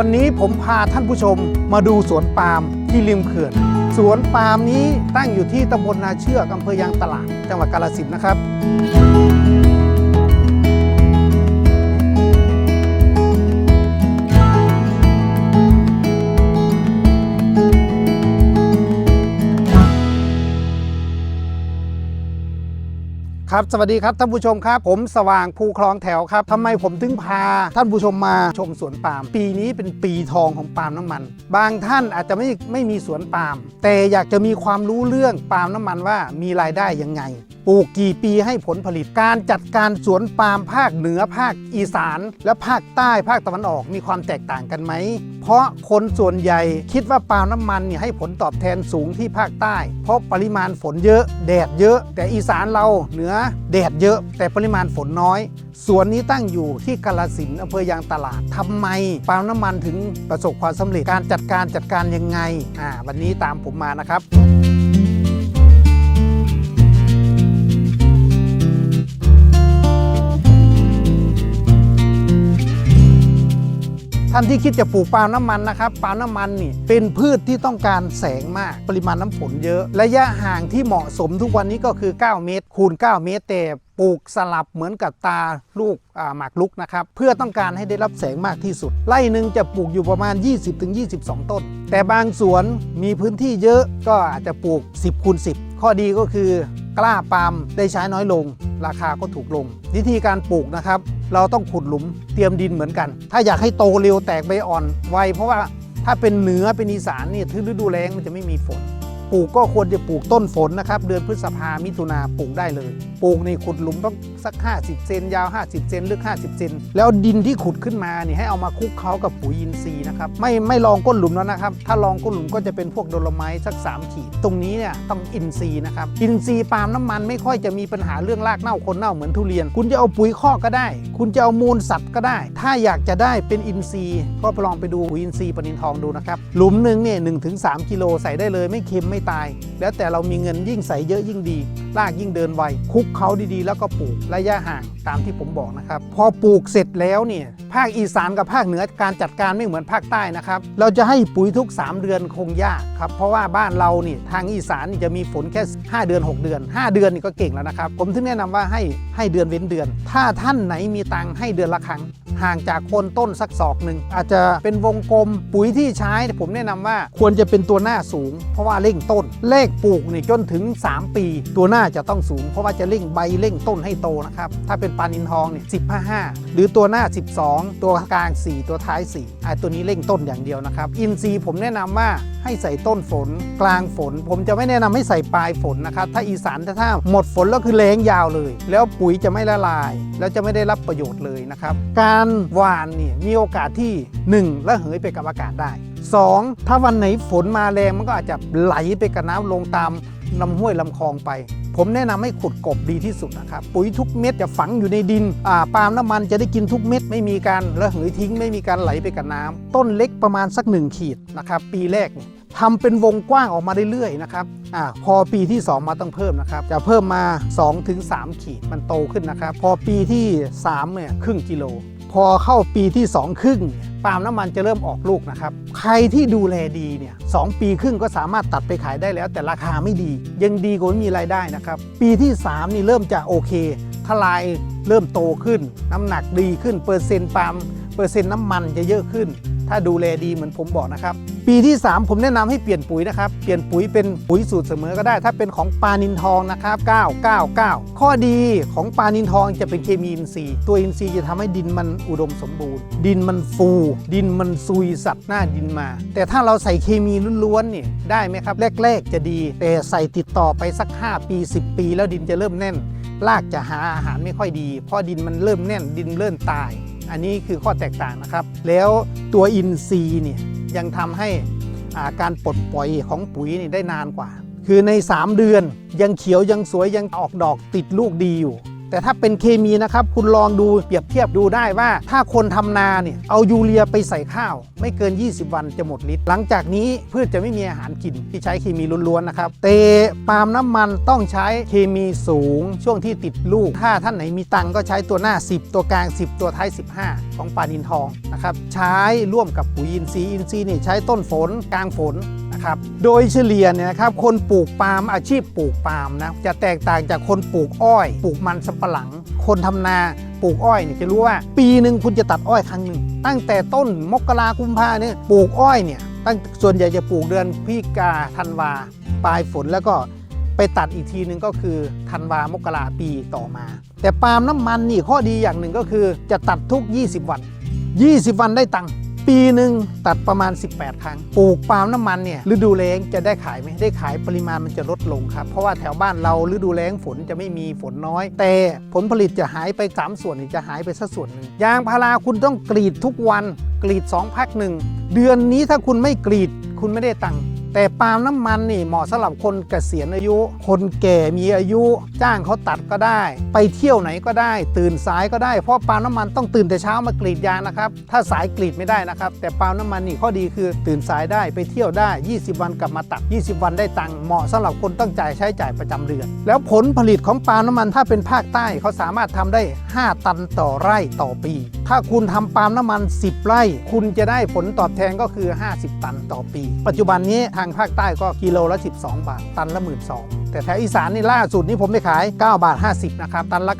วันนี้ผมพาท่านผู้ชมมาดูสวนปาล์มที่ริมเขื่อน สวนปาล์มนี้ตั้งอยู่ที่ตำบลนาเชือกอำเภอยางตลาด จังหวัดกาฬสินธุ์นะครับ ครับ สวัสดีครับท่านผู้ชมครับ ผมสว่างภูคลองแถวครับทำไมผมถึงพาท่านผู้ชมมาชมสวนปาล์มปีนี้เป็นปีทองของปาล์มน้ำมัน บางท่านอาจจะไม่ไม่มีสวนปาล์มแต่อยากจะมีความรู้เรื่องปาล์มน้ำมันว่ามีรายได้ยังไง ปลูกกี่ปีให้ผลผลิตการจัดการสวนปาล์มภาคเหนือภาคอีสาน และภาคใต้ภาคตะวันออกมีความแตกต่างกันไหม เพราะคนส่วนใหญ่คิดว่าปาล์มน้ำมันเนี่ยให้ผลตอบแทนสูงที่ภาคใต้ เพราะปริมาณฝนเยอะ แดดเยอะ แต่อีสานเราเหนือแดดเยอะ แต่ปริมาณฝนน้อยสวนนี้ตั้งอยู่ที่กาลสินอำเภอยางตลาดทำไมปาล์มน้ำมันถึงประสบความสำเร็จการจัดการจัดการยังไงอ่าวันนี้ตามผมมานะครับ ท่านที่คิดจะปลูกปาล์มน้ำมันนะครับปาล์มน้ำมันนี่เป็นพืชที่ต้องการแสงมากปริมาณน้ำฝนเยอะ ระยะห่างที่เหมาะสมทุกวันนี้ก็คือ 9 เมตร คูณ 9 เมตรแต่ปลูกสลับเหมือนกับตาลูกหมากลุกนะครับเพื่อต้องการให้ได้รับแสงมากที่สุด ไร่หนึ่งจะปลูกอยู่ประมาณ 20-22 ต้น แต่บางสวนมีพื้นที่เยอะก็อาจจะปลูก 10คูณ10 ข้อดีก็คือ กล้าปาล์มได้ใช้น้อยลง ราคาก็ถูกลง วิธีการปลูกนะครับ เราต้องขุดหลุมเตรียมดินเหมือนกัน ถ้าอยากให้โตเร็วแตกใบอ่อนไวเพราะว่าถ้าเป็นเหนือเป็นอีสานนี่ถึงฤดูแล้งมันจะไม่มีฝน ปลูกก็ควรจะปลูกต้นฝนนะครับ เดือนพฤษภามิถุนาปลูกได้เลย ปลูกในขุดหลุมต้องสัก 50 เซนยาว 50 เซนลึก 50 เซนแล้วดินที่ขุดขึ้นมาเนี่ยให้เอามาคลุกเคล้ากับปุ๋ยอินทรีย์นะครับไม่ไม่ลองก้นหลุมแล้วนะครับ ถ้าลองก้นหลุมก็จะเป็นพวกโดโลไมต์สัก 3 ขีด ตรงนี้เนี่ยต้องอินทรีย์นะครับอินทรีย์ปาล์มน้ำมันไม่ค่อยจะมีปัญหาเรื่องรากเน่าคนเน่าเหมือนทุเรียน คุณจะเอาปุ๋ยคอกก็ได้ คุณจะเอามูลสัตว์ก็ได้ ถ้าอยากจะได้เป็นอินทรีย์ก็ไปลองไปดูปุ๋ยอินทรีย์ปนินทองดูนะครับหลุมหนึ่งเนี่ยหนึ่งถึงสามกิโลใส่ได้เลยไม่เค็มไม่ตาย แล้วแต่เรามีเงินยิ่งใส่เยอะยิ่งดีรากยิ่งเดินไวคุกเขาดีๆ แล้วก็ปลูกระยะห่างตามที่ผมบอกนะครับ พอปลูกเสร็จแล้วเนี่ยภาคอีสานกับภาคเหนือการจัดการไม่เหมือนภาคใต้นะครับ เราจะให้ปุ๋ยทุก 3 เดือนคงยากครับ เพราะว่าบ้านเราเนี่ยทางอีสานจะมีฝนแค่ 5 เดือน 6 เดือน 5 เดือนนี่ก็เก่งแล้วนะครับ ผมถึงแนะนำว่าให้ให้เดือนเว้นเดือน ถ้าท่านไหนมีตังค์ให้เดือนละครั้ง ห่างจากโคนต้นสักศอกหนึ่งอาจจะเป็นวงกลมปุ๋ยที่ใช้ผมแนะนำว่าควรจะเป็นตัวหน้าสูง เพราะว่าเร่งต้นเลขปลูกนี่จนถึง 3 ปี ตัวหน้าจะต้องสูง เพราะว่าจะเร่งใบเร่งต้นให้โตนะครับถ้าเป็นปลานินทองเนี่ยสิบห้าหรือตัวหน้า 12 ตัวกลาง 4 ตัวท้าย4ไอ้ตัวนี้เร่งต้นอย่างเดียวนะครับอินซีย์ผมแนะนำว่าให้ใส่ต้นฝนกลางฝน ผมจะไม่แนะนำให้ใส่ปลายฝนนะครับถ้าอีสานถ้าถ้าหมดฝนแล้วคือแล้งยาวเลย แล้วปุ๋ยจะไม่ละลาย แล้วจะไม่ได้รับประโยชน์เลยนะครับการหวานเนี่ยมีโอกาสที่1ระเหยไปกับอากาศได้ 2. ถ้าวันไหนฝนมาแรงมันก็อาจจะไหลไปกับน้ำลงตามลำห้วยลำคลองไป ผมแนะนำให้ขุดกบดีที่สุดนะครับ ปุ๋ยทุกเม็ดจะฝังอยู่ในดินอ่าปาล์มน้ำมันจะได้กินทุกเม็ดไม่มีการระเหยทิ้ง ไม่มีการไหลไปกับน้ำต้นเล็กประมาณสัก 1 ขีดนะครับปีแรกเนี่ยทำเป็นวงกว้างออกมาเรื่อยๆนะครับอพอปีที่ 2 มาต้องเพิ่มนะครับ จะเพิ่มมา 2-3 ขีดมันโตขึ้นนะครับ พอปีที่3เนี่ยครึ่งกิโล อเข้าปีที่ 2 ครึ่งเนี่ยปาล์มน้ำมันจะเริ่มออกลูกนะครับ ใครที่ดูแลดีเนี่ยสองปีครึ่งก็สามารถตัดไปขายได้แล้ว แต่ราคาไม่ดี ยังดีกว่าไม่มีรายได้นะครับ ปีที่ 3 นี่เริ่มจะโอเค ทลายเริ่มโตขึ้น น้ำหนักดีขึ้น เปอร์เซ็นต์ปาล์มเปอร์เซ็นต์น้ำมันจะเยอะขึ้น ถ้าดูแลดีเหมือนผมบอกนะครับ ปีที่ 3 ผมแนะนำให้เปลี่ยนปุ๋ยนะครับ เปลี่ยนปุ๋ยเป็นปุ๋ยสูตรเสมอก็ได้ ถ้าเป็นของปลานินทองนะครับ999 ข้อดีของปลานินทองจะเป็นเคมีอินทรีย์ ตัวอินทรีย์จะทำให้ดินมันอุดมสมบูรณ์ ดินมันฟู ดินมันซุยสัตว์หน้าดินมา แต่ถ้าเราใส่เคมีล้วนๆนี่ได้ไหมครับ แรกๆจะดี แต่ใส่ติดต่อไปสัก 5 ปี 10 ปี แล้วดินจะเริ่มแน่น รากจะหาอาหารไม่ค่อยดี เพราะดินมันเริ่มแน่น ดินเริ่มตาย อันนี้คือข้อแตกต่างนะครับ แล้วตัวอินทรีย์เนี่ย ยังทำให้การปลดปล่อยของปุ๋ยนี่ได้นานกว่า คือใน 3 เดือนยังเขียวยังสวยยังออกดอกติดลูกดีอยู่ แต่ถ้าเป็นเคมีนะครับ คุณลองดูเปรียบเทียบดูได้ว่า ถ้าคนทำนาเนี่ยเอายูเรียไปใส่ข้าว ไม่เกิน 20 วันจะหมดฤทธิ์หลังจากนี้พืชจะไม่มีอาหารกินที่ใช้เคมีล้วนๆนะครับแต่ปาล์มน้ำมันต้องใช้เคมีสูง ช่วงที่ติดลูก ถ้าท่านไหนมีตังก็ใช้ตัวหน้า 10 ตัวกลาง 10 ตัวท้าย 15 ของปานินทองนะครับใช้ร่วมกับปุ๋ยอินทรีย์อินทรีย์นี่ใช้ต้นฝนกลางฝน นะครับ โดยเฉลี่ยเนี่ยนะครับคนปลูกปาล์มอาชีพปลูกปาล์มนะจะแตกต่างจากคนปลูกอ้อย ปลูกมันสำปะหลัง คนทำนาปลูกอ้อยเนี่ยจะรู้ว่า ปีหนึ่งคุณจะตัดอ้อยครั้งหนึ่งตั้งแต่ต้นมกราคุมภาเนี่ยปลูกอ้อยเนี่ยตั้งส่วนใหญ่จะปลูกเดือนพฤศจิกาธันวาปลายฝนแล้วก็ไปตัดอีกทีหนึ่งก็คือธันวามกราปีต่อมา แต่ปาล์มน้ำมันนี่ข้อดีอย่างหนึ่งก็คือจะตัดทุก 20 วัน 20 วันได้ตังค์ ปีหนึ่งตัดประมาณ 18 ครั้ง ปลูกปาล์มน้ำมันเนี่ยฤดูแล้งจะได้ขายไหมได้ขายปริมาณมันจะลดลงครับ เพราะว่าแถวบ้านเราฤดูแล้งฝนจะไม่มีฝนน้อย แต่ผลผลิตจะหายไป 3 ส่วนจะหายไปสักส่วนหนึ่งยางพาราคุณต้องกรีดทุกวัน กรีด 2 พักหนึ่งเดือนนี้ถ้าคุณไม่กรีดคุณไม่ได้ตังค์ แต่ปาล์มน้ำมันนี่เหมาะสำหรับคนเกษียณอายุ คนแก่มีอายุ จ้างเขาตัดก็ได้ ไปเที่ยวไหนก็ได้ ตื่นสายก็ได้เพราะปาล์มน้ำมันต้องตื่นแต่เช้ามากรีดยางนะครับ ถ้าสายกรีดไม่ได้นะครับ แต่ปาล์มน้ำมันนี่ข้อดีคือตื่นสายได้ไปเที่ยวได้ 20 วันกลับมาตัด 20 วันได้ตังค์เหมาะสำหรับคนต้องจ่ายใช้จ่ายประจำเดือน แล้วผลผลิตของปาล์มน้ำมันถ้าเป็นภาคใต้เขาสามารถทำได้ 5 ตันต่อไร่ต่อปี ถ้าคุณทำปาล์มน้ำมัน 10 ไร่ คุณจะได้ผลตอบแทนก็คือ 50 ตันต่อปี ปัจจุบันนี้ทางภาคใต้ก็กิโลละ 12 บาท ตันละ 1 2ื่น แต่แถวอีสานนี่ล่าสุดนี่ผมได้ขาย 9 บาท 50 นะครับ ตันละ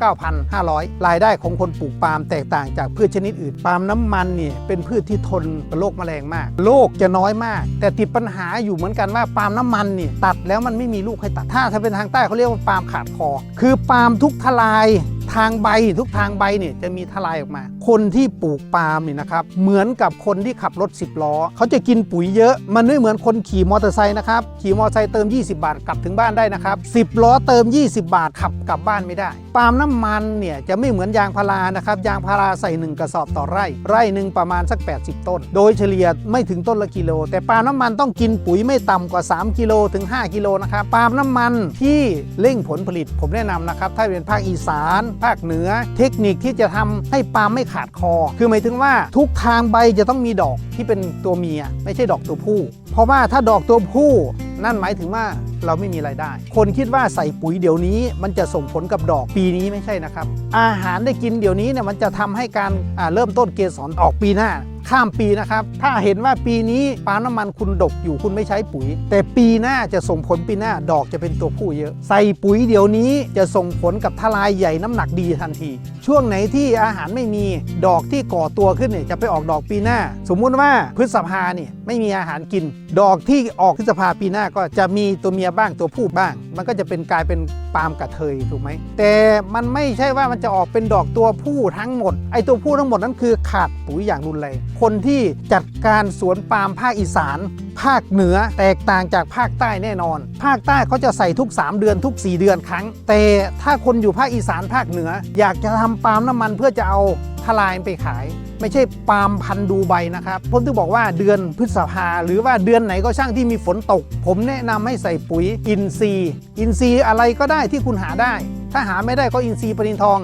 9,500 รายได้ของคนปลูกปาล์มแตกต่างจากพืชชนิดอื่น ปาล์มน้ำมันเนี่ยเป็นพืชที่ทนกับโรคแมลงมาก โรคจะน้อยมาก แต่ติดปัญหาอยู่เหมือนกันว่าปาล์มน้ำมันเนี่ยตัดแล้วมันไม่มีลูกให้ตัด ถ้าถ้าเป็นทางใต้เขาเรียกว่าปาล์มขาดคอ คือปาล์มทุกทลายทางใบทุกทางใบเนี่ยจะมีทลายออกมา คนที่ปลูกปาล์มเนี่ยนะครับเหมือนกับคนที่ขับรถ 10 ล้อ เขาจะกินปุ๋ยเยอะ มันไม่เหมือนคนขี่มอเตอร์ไซค์นะครับขี่มอเตอร์ไซค์เติม 20 บาทกลับถึงบ้านได้นะครับ10 ล้อเติม 20 บาทขับกลับบ้านไม่ได้ ปาล์มน้ำมันเนี่ยจะไม่เหมือนยางพารานะครับยางพาราใส่ 1 กระสอบต่อไร่ ไร่หนึ่งประมาณสัก 80 ต้น โดยเฉลี่ยไม่ถึงต้นละกิโล แต่ปาล์มน้ำมันต้องกินปุ๋ยไม่ต่ำกว่า 3 กิโลถึง 5 กิโลนะครับปาล์มน้ำมันที่เร่งผลผลิตผมแนะนำนะครับถ้าเป็นภาคอีสาน ภาคเหนือ เทคนิคที่จะทำให้ปาล์มไม่ขาดคอ คือหมายถึงว่าทุกทางใบจะต้องมีดอกที่เป็นตัวเมีย ไม่ใช่ดอกตัวผู้ เพราะว่าถ้าดอกตัวผู้ นั่นหมายถึงว่าเราไม่มีไรายได้ คนคิดว่าใส่ปุ๋ยเดี๋ยวนี้มันจะส่งผลกับดอกปีนี้ไม่ใช่นะครับ อาหารได้กินเดี๋ยวนี้เนี่ยมันจะทำให้การเริ่มต้นเกสรออกปีหน้า ข้ามปีนะครับ ถ้าเห็นว่าปีนี้ปาล์มน้ำมันคุณดกอยู่คุณไม่ใช้ปุ๋ย แต่ปีหน้าจะส่งผลปีหน้าดอกจะเป็นตัวผู้เยอะ ใส่ปุ๋ยเดี๋ยวนี้จะส่งผลกับทลายใหญ่น้ำหนักดีทันที ช่วงไหนที่อาหารไม่มีดอกที่ก่อตัวขึ้นเนี่ยจะไปออกดอกปีหน้า สมมุติว่าพฤษภาเนี่ยไม่มีอาหารกิน ดอกที่ออกพฤษภาปีหน้าก็จะมีตัวเมียบ้างตัวผู้บ้าง มันก็จะเป็นกลายเป็นปาล์มกระเทยถูกไหมแต่มันไม่ใช่ว่ามันจะออกเป็นดอกตัวผู้ทั้งหมดไอตัวผู้ทั้งหมดนั้นคือขาดปุ๋ยอย่างรุนแรงคนที่จัดการสวนปาล์มภาคอีสาน ภาคเหนือแตกต่างจากภาคใต้แน่นอน ภาคใต้เขาจะใส่ทุก 3 เดือนทุก 4 เดือนครั้ง แต่ถ้าคนอยู่ภาคอีสานภาคเหนือ อยากจะทำปาล์มน้ำมันเพื่อจะเอาทลายไปขาย ไม่ใช่ปาล์มพันดูใบนะครับผมถึงบอกว่าเดือนพฤษภาหรือว่าเดือนไหนก็ช่างที่มีฝนตก ผมแนะนำให้ใส่ปุ๋ยอินทรีย์ อินทรีย์อะไรก็ได้ที่คุณหาได้ ถ้าหาไม่ได้ก็อินทรีย์ปรินทอง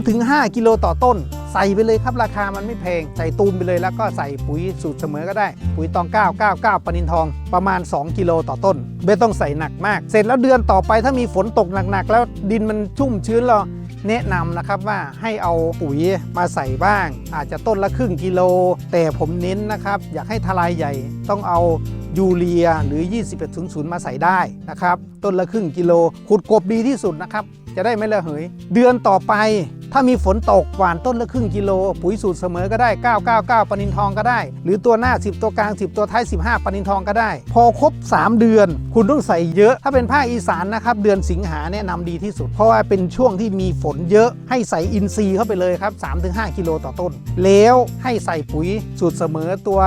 3-5 กิโลต่อต้น ใส่ไปเลยครับราคามันไม่แพง ใส่ตูมไปเลยแล้วก็ใส่ปุ๋ยสูตรเสมอก็ได้ ปุ๋ยตอง 999ปนินทองประมาณ 2 กิโลต่อต้น ไม่ต้องใส่หนักมาก เสร็จแล้วเดือนต่อไปถ้ามีฝนตกหนักๆ แล้วดินมันชุ่มชื้นเรา แนะนำนะครับว่าให้เอาปุ๋ยมาใส่บ้าง อาจจะต้นละครึ่งกิโล แต่ผมเน้นนะครับ อยากให้ทลายใหญ่ต้องเอายูเรียหรือ 2100 มาใส่ได้นะครับ ต้นละครึ่งกิโลขุดกบดีที่สุดนะครับ จะได้ไม่ระเหย เดือนต่อไป ถ้ามีฝนตกหวานต้นละครึ่งกิโล ปุ๋ยสูตรเสมอก็ได้ 999 ปนินทองก็ได้ หรือตัวหน้า 10 ตัวกลาง 10 ตัวท้าย 15 ปนินทองก็ได้ พอครบ 3 เดือน คุณต้องใส่เยอะ ถ้าเป็นภาคอีสานนะครับ เดือนสิงหาแนะนำดีที่สุด เพราะว่าเป็นช่วงที่มีฝนเยอะ ให้ใส่อินทรีย์เข้าไปเลยครับ 3-5 กิโลต่อต้น แล้วให้ใส่ปุ๋ยสูตรเสมอตัว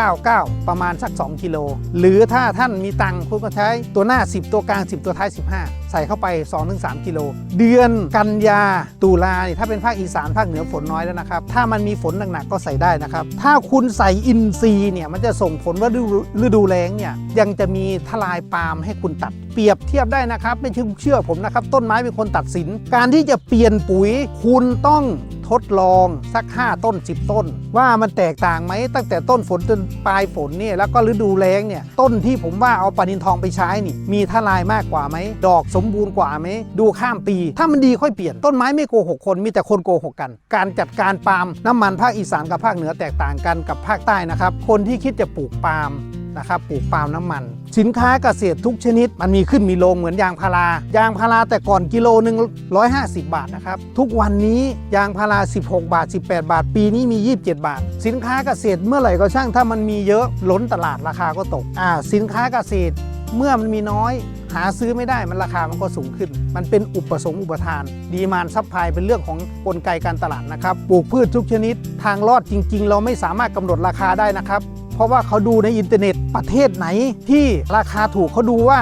999 ประมาณสัก 2 กิโล หรือถ้าท่านมีตังค์คุณก็ใช้ตัวหน้า 10 ตัวกลาง 10 ตัวท้าย 15 ส่เข้าไป 2-3 กิโล เดือนกันยาตุลาเนี่ยถ้าเป็นภาคอีสานภาคเหนือฝนน้อยแล้วนะครับ ถ้ามันมีฝนหนักๆก็ใส่ได้นะครับ ถ้าคุณใส่อินทรีย์เนี่ยมันจะส่งผลว่าฤดูฤดูแล้งเนี่ยยังจะมีทลายปาล์มให้คุณตัด เปรียบเทียบได้นะครับ ไม่เชื่อเชื่อผมนะครับ ต้นไม้เป็นคนตัดสิน การที่จะเปลี่ยนปุ๋ย คุณต้องทดลองสัก 5 ต้น 10 ต้น ว่ามันแตกต่างไหมตั้งแต่ต้นฝนจนปลายฝนเนี่ยแล้วก็ฤดูแล้งเนี่ยต้นที่ผมว่าเอาปานินทองไปใช้นี่ มีทลายมากกว่าไหม ดอกสมบูรณ์กว่าไหม ดูข้ามปี ถ้ามันดีค่อยเปลี่ยนต้นไม้ไม่โกหกคนมีแต่คนโกหกกัน การจัดการปาล์มน้ำมันภาคอีสานกับภาคเหนือแตกต่างกันกับภาคใต้นะครับคนที่คิดจะปลูกปาล์ม นะครับปลูกปาล์มน้ำมัน สินค้าเกษตรทุกชนิด มันมีขึ้นมีลงเหมือนยางพารายางพาราแต่ก่อนกิโลหนึ่ง150 บาทนะครับทุกวันนี้ยางพารา 16 บาท 18 บาท ปีนี้มี 27 บาท สินค้าเกษตรเมื่อไหร่ก็ช่างถ้ามันมีเยอะล้นตลาดราคาก็ตกอ่าสินค้าเกษตรเมื่อมันมีน้อยหาซื้อไม่ได้มันราคามันก็สูงขึ้น มันเป็นอุปสงค์อุปทาน ดีมานซับพลายเป็นเรื่องของกลไกการตลาดนะครับ ปลูกพืชทุกชนิด ทางรอดจริง ๆ เราไม่สามารถกำหนดราคาได้นะครับ เพราะว่าเขาดูในอินเทอร์เน็ตประเทศไหนที่ราคาถูกเขาดูว่า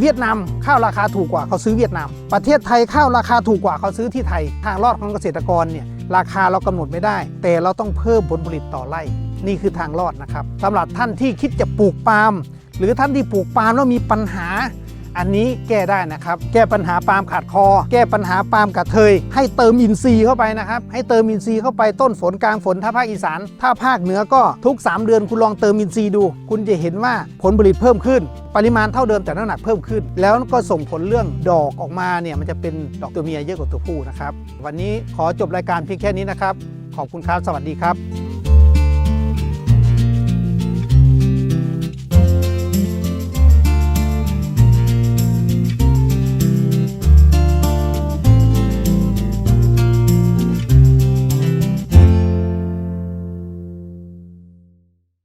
เวียดนามข้าวราคาถูกกว่าเขาซื้อเวียดนาม ประเทศไทยข้าวราคาถูกกว่าเขาซื้อที่ไทย ทางรอดของเกษตรกรเนี่ยราคาเรากำหนดไม่ได้ แต่เราต้องเพิ่มผลผลิตต่อไร่นี่คือทางรอดนะครับสำหรับท่านที่คิดจะปลูกปาล์มหรือท่านที่ปลูกปาล์มแล้วมีปัญหา อันนี้แก้ได้นะครับ แก้ปัญหาปาล์มขาดคอ แก้ปัญหาปาล์มกระเทย ให้เติมอินทรีย์เข้าไปนะครับ ให้เติมอินทรีย์เข้าไปต้นฝนกลางฝนถ้าภาคอีสาน ถ้าภาคเหนือก็ทุก 3 เดือนคุณลองเติมอินทรีย์ดู คุณจะเห็นว่าผลผลิตเพิ่มขึ้น ปริมาณเท่าเดิมแต่น้ำหนักเพิ่มขึ้น แล้วก็ส่งผลเรื่องดอกออกมาเนี่ยมันจะเป็นดอกตัวเมียเยอะกว่าตัวผู้นะครับ วันนี้ขอจบรายการเพียงแค่นี้นะครับ ขอบคุณครับ สวัสดีครับ